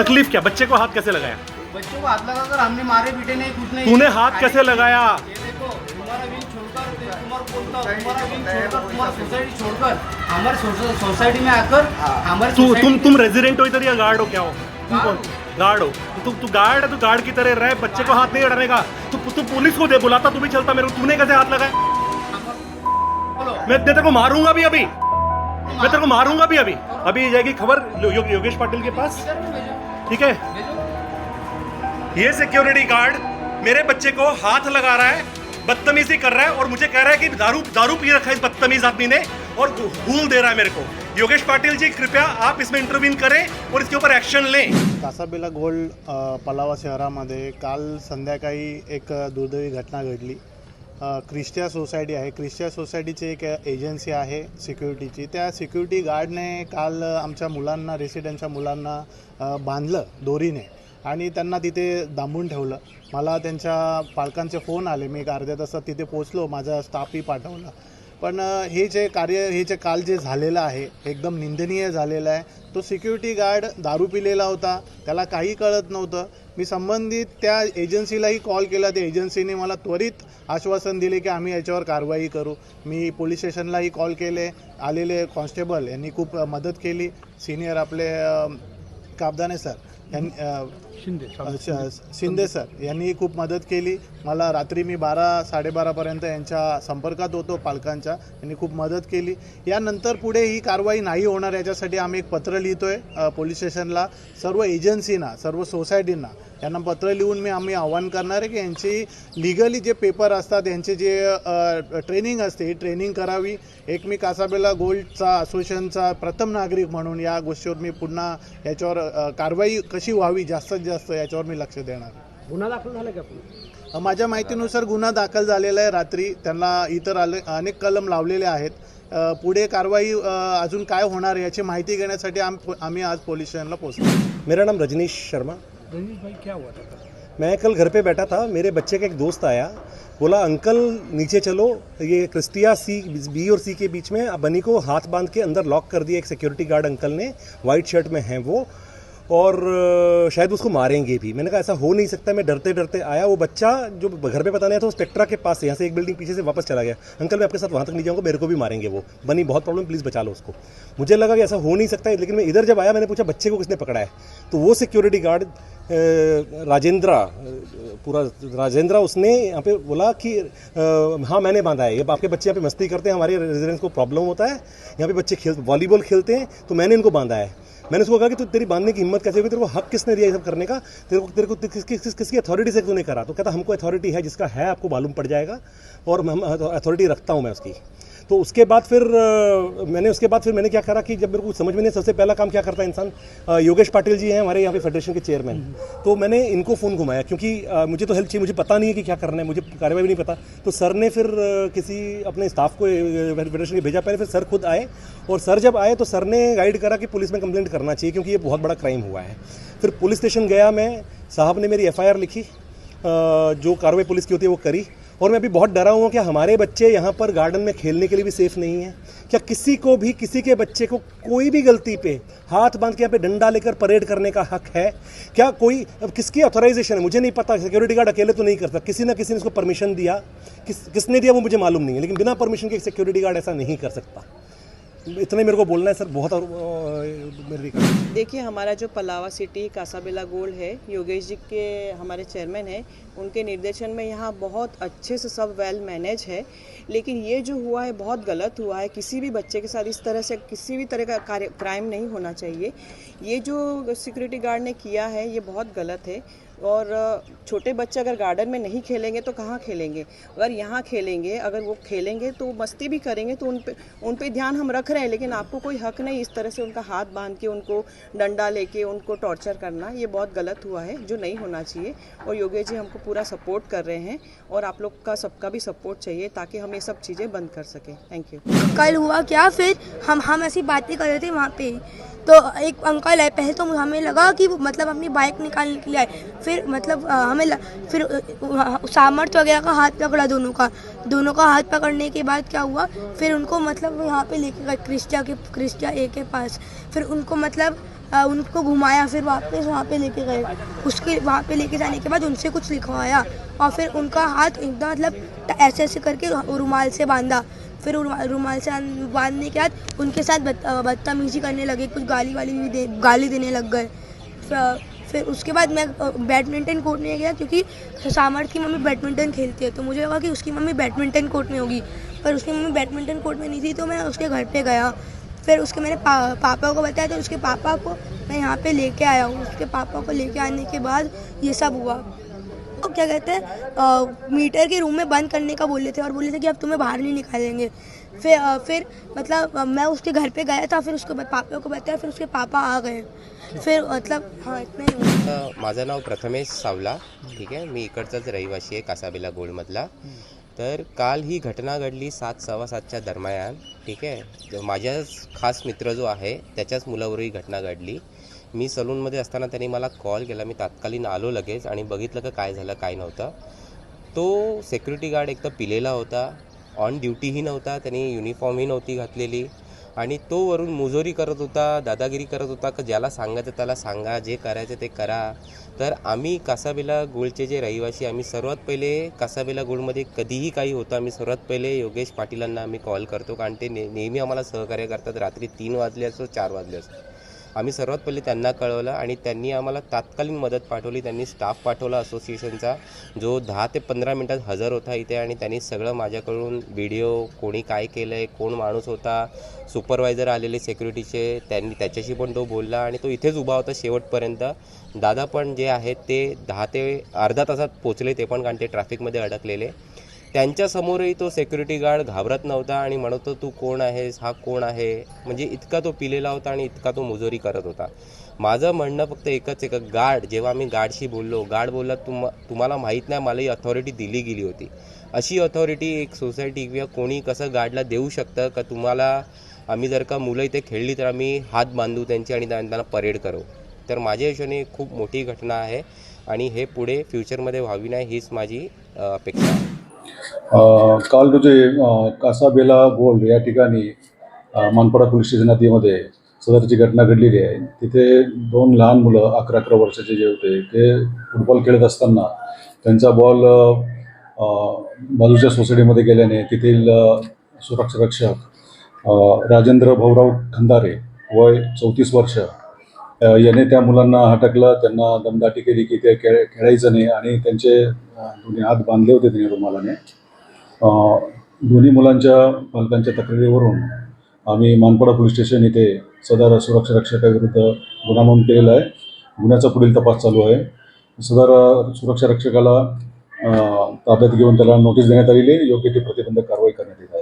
तकलीफ़ क्या? बच्चे को हाथ कैसे लगाया? बच्चों को हाथ लगाकर हमने मारे पीटे नहीं कुछ नहीं तूने हाथ कैसे लगाया? हमारे सोसाइटी में आकर हमारे तू तुम तुम रेजिडेंट हो इधर या गार्ड हो? क्या हो? तुम कौन? गार्ड हो? तू तू गार्ड है? तू गार्ड की तरह रह बच्चे को हाथ नहीं अड़ाने का। तू तू पुलिस को दे बुलाता तू भी चलता मेरे को। तूने कैसे हाथ लगाया? मैं तेरे को मारूँगा भी अभी। मैं तेरे को मारूँगा भी अभी। अभी जाएगी खबर यो, योगेश पाटिल के पास। ठीक है? ये सिक्योरिटी गार्ड मेरे बच्चे को हाथ लगा रहा है। बदतमीजी कर रहा है और मुझे कह रहा है कि दारू दारू पी रखा है इस बदतमीज आदमी ने और भूल दे रहा है मेरे को। योगेश पाटिल जी कृपया आप इसमें इंटरव्यून करें और इसके ऊपर एक्शन लें। कासाबेला गोल्ड पलावा शहरामध्ये काल संध्याकाळी एक दुर्दैवी घटना घडली. क्रिस्टिया सोसायटी आहे. क्रिस्टिया सोसायटीची एक एजन्सी आहे सिक्युरिटीची. त्या सिक्युरिटी गार्डने काल आमच्या मुलांना रेसिडेंटच्या मुलांना बांधलं दोरीने. आणि त्यांना तिथे दांबून ठेवलं. मला त्यांच्या पालकांचे फोन आले. मी एक अर्ध्या तासात तिथे पोचलो माझा स्टाफही पाठवला. पण हे जे कार्य हे जे काल जे झालेलं आहे एकदम निंदनीय झालेलं आहे. तो सिक्युरिटी गार्ड दारू पिलेला होता. त्याला काही कळत नव्हतं. मी संबंधित त्या एजन्सीलाही कॉल केला. त्या एजन्सीने मला त्वरित आश्वासन दिले की आम्ही याच्यावर कारवाई करू. मी पोलीस स्टेशनलाही कॉल केले. आलेले कॉन्स्टेबल यांनी खूप मदत केली. सिनियर आपले काबदाने सर यांनी अ, श- शिंदे सर यांनी खूप मदत केली. मला रात्री मी बारा साडेबारापर्यंत यांच्या संपर्कात होतो पालकांच्या. यांनी खूप मदत केली. यानंतर पुढे ही कारवाई नाही होणार याच्यासाठी आम्ही एक पत्र लिहितोय अ, पोलीस स्टेशनला. सर्व एजन्सीना सर्व सोसायटींना यांना पत्र लिहून मी आम्ही आव्हान करणार आहे की यांची लिगली जे पेपर असतात यांचे जे ट्रेनिंग असते ही ट्रेनिंग करावी. एक मी कासाबेला गोल्डचा असोसिएशनचा प्रथम नागरिक म्हणून या गोष्टीवर मी पुन्हा याच्यावर कारवाई कशी व्हावी जास्तीत जास्त याच्यावर मी लक्ष देणार. गुन्हा दाखल झाला का माझ्या माहितीनुसार गुन्हा दाखल झालेला आहे रात्री. त्यांना इतर आले अनेक कलम लावलेले आहेत. पुढे कारवाई अजून काय होणार आहे याची माहिती घेण्यासाठी आम आम्ही आज पोलीस स्टेशनला पोहोचलो. मेरा नाम रजनीश शर्मा. भाई क्या हुआ था? मैं कल घर पे बैठा था, मेरे बच्चे का एक दोस्त आया, बोला, अंकल, नीचे चलो, ये क्रिस्टिया सी, बी और सी के बीच में बनी को हाथ बाँध के अंदर लॉक कर दिया एक सिक्योरिटी गार्ड अंकल ने वाइट शर्ट में है वो और शायद उसको मारेंगे भी। मैंने कहा, ऐसा हो नहीं सकता, मैं डरते डरते आया। वो बच्चा जो घर पे बताने आया था वो स्पेक्ट्रा के पास से, यहाँ से एक बिल्डिंग पीछे से वापस चला गया। अंकल, मैं आपके साथ वहाँ तक नहीं जाऊँगा, मेरे को भी मारेंगे वो। बनी, बहुत प्रॉब्लम, प्लीज़ बचा लो उसको। मुझे लगा कि ऐसा हो नहीं सकता है लेकिन मैं इधर जब आया, मैंने पूछा, बच्चे को किसने पकड़ा है? तो वो सिक्योरिटी गार्ड राजेंद्रा, पूरा राजेंद्रा उसने यहाँ पे बोला कि हाँ मैंने बांधा है। ये आपके बच्चे यहाँ पे मस्ती करते हैं, हमारे रेजिडेंस को प्रॉब्लम होता है। यहाँ पे बच्चे खेल, वॉलीबॉल खेलते हैं तो मैंने इनको बांधा है। मैंने उसको कहा कि तू तेरी बांधने की हिम्मत कैसे हुई? तेरे को हक किसने दिया ये सब करने का? तेरे को तेरे को किस, किस, किस, किसकी अथॉरिटी से तूने करा? तो कहता हमको अथॉरिटी है जिसका है आपको मालूम पड़ जाएगा और हम अथॉरिटी रखता हूँ मैं उसकी। तो उसके बाद फिर मैंने उसके बाद फिर मैंने क्या करा कि जब मेरे को समझ में नहीं सबसे पहला काम क्या करता है इंसान योगेश पाटिल जी हैं हमारे यहाँ पे फेडरेशन के चेयरमैन तो मैंने इनको फ़ोन घुमाया क्योंकि मुझे तो हेल्प चाहिए मुझे पता नहीं है कि क्या करना है मुझे कार्यवाही भी नहीं पता। तो सर ने फिर किसी अपने स्टाफ को फेडरेशन के भेजा पहले फिर सर खुद आए और सर जब आए तो सर ने गाइड करा कि पुलिस में कंप्लेंट करना चाहिए क्योंकि ये बहुत बड़ा क्राइम हुआ है। फिर पुलिस स्टेशन गया मैं साहब ने मेरी एफआईआर लिखी जो कार्रवाई पुलिस की होती है वो करी। और मैं अभी बहुत डरा हुआ कि हमारे बच्चे यहाँ पर गार्डन में खेलने के लिए भी सेफ़ नहीं है। क्या किसी को भी, किसी के बच्चे को कोई भी गलती पे हाथ बाँध के यहाँ पे डंडा लेकर परेड करने का हक है? क्या कोई, अब किसकी ऑथोराइजेशन है? मुझे नहीं पता सिक्योरिटी गार्ड अकेले तो नहीं करता किसी ना किसी ने उसको परमिशन दिया। किस, किसने दिया वो मुझे मालूम नहीं है, लेकिन बिना परमिशन के सिक्योरिटी गार्ड ऐसा नहीं कर सकता। इतने मेरे को बोलना है सर बहुत और, देखिए हमारा जो पलावा सिटी कासाबेला गोल्ड है योगेश जी के हमारे चेयरमैन हैं उनके निर्देशन में यहाँ बहुत अच्छे से सब वेल मैनेज है लेकिन ये जो हुआ है बहुत गलत हुआ है। किसी भी बच्चे के साथ इस तरह से किसी भी तरह का क्राइम नहीं होना चाहिए। ये जो सिक्योरिटी गार्ड ने किया है ये बहुत गलत है। और छोटे बच्चे अगर गार्डन में नहीं खेलेंगे तो कहाँ खेलेंगे? अगर यहाँ खेलेंगे, अगर वो खेलेंगे तो मस्ती भी करेंगे तो उन पे उन पे ध्यान हम रख रहे हैं, लेकिन आपको कोई हक नहीं इस तरह से उनका हाथ बाँध के, उनको डंडा लेके, उनको टॉर्चर करना, ये बहुत गलत हुआ है, जो नहीं होना चाहिए। और योगेश जी हमको पूरा सपोर्ट कर रहे हैं, और आप लोग का सबका भी सपोर्ट चाहिए, ताकि हम ये सब चीज़ें बंद कर सकें। थैंक यू कल हुआ क्या फिर? हम हम ऐसी बातें कर रहे थे वहाँ पे। तो एक अंकल है पहले तो हमें लगा कि वो मतलब अपनी बाइक निकालने के लिए आए। फिर मतलब अ, हमें ल, फिर सामर्थ्य वगैरह का हाथ पकड़ा दोनों का। दोनों का हाथ पकड़ने के बाद क्या हुआ फिर उनको मतलब यहाँ पे लेके गए क्रिस्टिया के क्रिस्टिया ए के पास। फिर उनको मतलब अ, उनको घुमाया फिर वापस वहाँ पे लेके गए। उसके वहाँ पे लेके जाने के बाद उनसे कुछ लिखवाया और फिर उनका हाथ एकदम मतलब ऐसे ऐसे करके रुमाल से बांधा। फिर रुमाल से बांधने के बाद उनके साथ बदतमीजी करने लगे कुछ गाली वाली भी दे गाली देने लग गए। फिर उसके बाद मैं बैडमिंटन कोर्ट में गया क्योंकि सामर्थ की मम्मी बैडमिंटन खेलती है। तो मुझे लगा कि उसकी मम्मी बैडमिंटन कोर्ट में होगी। पर उसकी मम्मी बैडमिंटन कोर्ट में नहीं थी तो मैं उसके घर पे गया। फिर उसके मैंने पा, पापा को बताया तो उसके पापा को मैं यहाँ पे लेके आया हूँ। उसके पापा को लेके आने के बाद ये सब हुआ। तो क्या कहते हैं मीटर के रूम में बंद करने का बोले थे और बोले थे कि अब तुम्हें बाहर नहीं निकालेंगे। फिर फिर मतलब मैं उसके घर पे गया था फिर उसके पापा को बताया फिर उसके पापा आ गए। फिर मतलब हाँ इतना ही माझं नाव प्रथमेश सावला ठीक आहे? मी इकडचाच रहिवासी आहे कासाबेला गोल्डमधला तर काल ही घटना घडली सात सव्वा सातच्या दरम्यान ठीक आहे? माझ्याच खास मित्र जो आहे त्याच्याच मुलावर ही घटना घडली. मी सलूनमध्ये असताना त्यांनी मला कॉल केला. मी तात्कालीन आलो लगेच आणि बघितलं का काय झालं काय नव्हतं. तो सेक्युरिटी गार्ड एक तर पिलेला होता. ऑन ड्युटीही नव्हता त्याने युनिफॉर्मही नव्हती घातलेली. आणि तो वरून मुजोरी करत होता दादागिरी करत होता का ज्याला सांगायचं त्याला सांगा जे करायचं ते करा. तर आम्ही कासाबेला गुळचे जे रहिवासी आम्ही सर्वात पहिले कासाबेला गुळमध्ये कधीही काही होतं आम्ही सर्वात पहिले योगेश पाटीलांना आम्ही कॉल करतो कारण ते ने नेहमी आम्हाला सहकार्य करतात रात्री तीन वाजले असो चार वाजले असो. आम्ही सर्वात पहिले त्यांना कळवलं आणि त्यांनी आम्हाला तात्कालीन मदत पाठवली. त्यांनी स्टाफ पाठवला असोसिएशनचा जो दहा ते पंधरा मिनटात हजर होता इथे आणि त्यांनी सगळं माझ्याकडून व्हिडिओ कोणी काय केलं आहे कोण माणूस होता सुपरवायझर आलेले सेक्युरिटीचे त्यांनी त्याच्याशी पण तो बोलला आणि तो इथेच उभा होता शेवटपर्यंत. दादा पण जे आहेत ते दहा ते अर्धा तासात पोचले ते पण कारण ते ट्रॅफिकमध्ये अडकलेले. त्यांच्यासमोरही तो सेक्युरिटी गार्ड घाबरत नव्हता आणि म्हणत होता तू कोण आहेस? हा कोण आहे? म्हणजे इतका तो पिलेला होता आणि इतका तो मुजोरी करत होता. माझं म्हणणं फक्त एकच एक गार्ड जेव्हा मी गार्डशी बोललो गार्ड बोलला तुम तुम्हाला माहीत नाही मला ही अथॉरिटी दिली गेली होती. अशी अथॉरिटी एक सोसायटी किंवा कोणी कसं गार्डला देऊ शकतं का तुम्हाला आम्ही जर का मुलं इथे खेळली तर आम्ही हात बांधू त्यांची आणि त्यांना परेड करू. तर माझ्या हिशोबाने खूप मोठी घटना आहे आणि हे पुढे फ्युचरमध्ये व्हावी नाही हीच माझी अपेक्षा आहे. काल रोजी कासाबेला गोल्ड या ठिकाणी मानपाडा पोलीस स्टेशन हद्दीमध्ये सदरची घटना घडलेली आहे. तिथे दोन लहान मुलं अकरा अकरा वर्षाचे जे होते ते फुटबॉल खेळत असताना त्यांचा बॉल बाजूच्या सोसायटीमध्ये गेल्याने तेथील सुरक्षा रक्षक राजेंद्र भाऊराव खंदारे वय चौतीस वर्ष याने त्या मुलांना हटकलं त्यांना दमदाटी केली की ते खेळ खेळायचं नाही आणि त्यांचे दोन्ही हात बांधले होते त्यांनी रुमालाने. दोन्ही मुलांच्या पालकांच्या तक्रारीवरून आम्ही मानपाडा पोलीस स्टेशन इथे सदर सुरक्षा रक्षकाविरुद्ध गुन्हा नोंद केलेला आहे. गुन्ह्याचा पुढील तपास चालू आहे. सदर सुरक्षा रक्षकाला ताब्यात घेऊन त्याला नोटीस देण्यात आलेली आहे. योग्य ती प्रतिबंधक कारवाई करण्यात येत आहे.